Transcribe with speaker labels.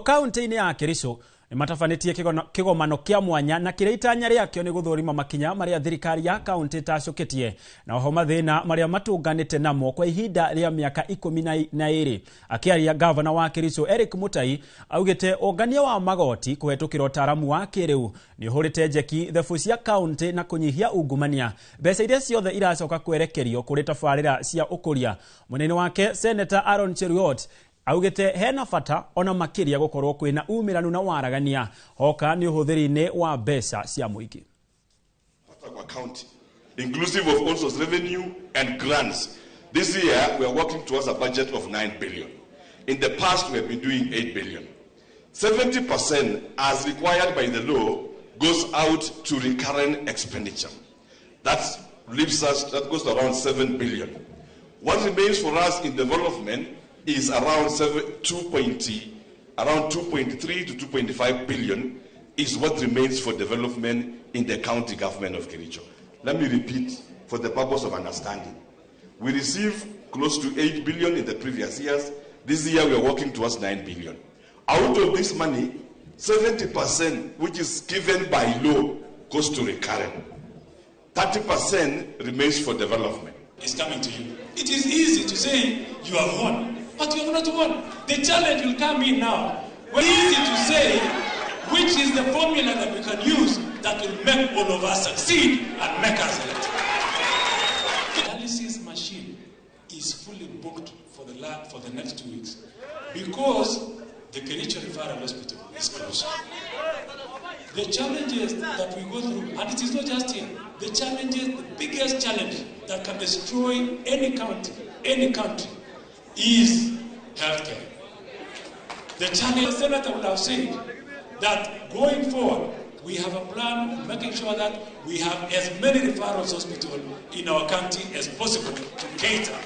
Speaker 1: kaunti-inĩ ya kericho nĩ matabanĩtie kĩgomano kĩa mwanya na kĩrĩa itanya rĩakĩo nĩ gũthũrima makinya marĩa thirikari ya kaunti ĩtacũkĩtie. Na oho mathĩna marĩa matũnganĩte namo kwa ihinda rĩa mĩaka ikũmi na ĩrĩ akĩaria gavana wa kericho eric mutai augĩte ũngania wa magoti kũhetũkĩra ũtaaramu wa kĩrĩu nĩ ũhũrĩte njeki thebu cia kaunti na kũnyihia ungumania. Mbeca iria ciothe iracoka kwerekerio kũrĩ tabarĩra cia ũkũria. Mwena-inĩ wake seneta aron cheruot augĩte hena bata ona makiria gukorwo kwina umiranu na waragania hoka ni ũhũthĩri-inĩ wa mbeca cia
Speaker 2: muingi inclusive of also revenue and grants. This year, we are working towards a budget of 9 billion. In the past, we have been doing 8 billion. 70% as required by the law goes out to recurrent expenditure. That leaves us, that goes around 7 billion. What remains for us in development is around 7, 2.0, around 2.3 to 2.5 billion is what remains for development in the county government of Kericho. Let me repeat for the purpose of understanding. We received close to 8 billion in the previous years. This year we are working towards 9 billion. Out of this money, 70% which is given by law goes to recurrent. 30% remains for development.
Speaker 3: It's coming to you. It is easy to say you have won, but you have not won. The challenge will come in now. Well, easy to say which is the formula that we can use that will make all of us succeed and make us elected. The dialysis machine is fully booked for the, la- for the next two weeks because the Kericho Referral Hospital is closed. The challenges that we go through, and it is not just here, the challenges, the biggest challenge that can destroy any county, any country, is healthcare. The challenge, the senator would have said that going forward, we have a plan of making sure that we have as many referral hospitals in our county as possible to cater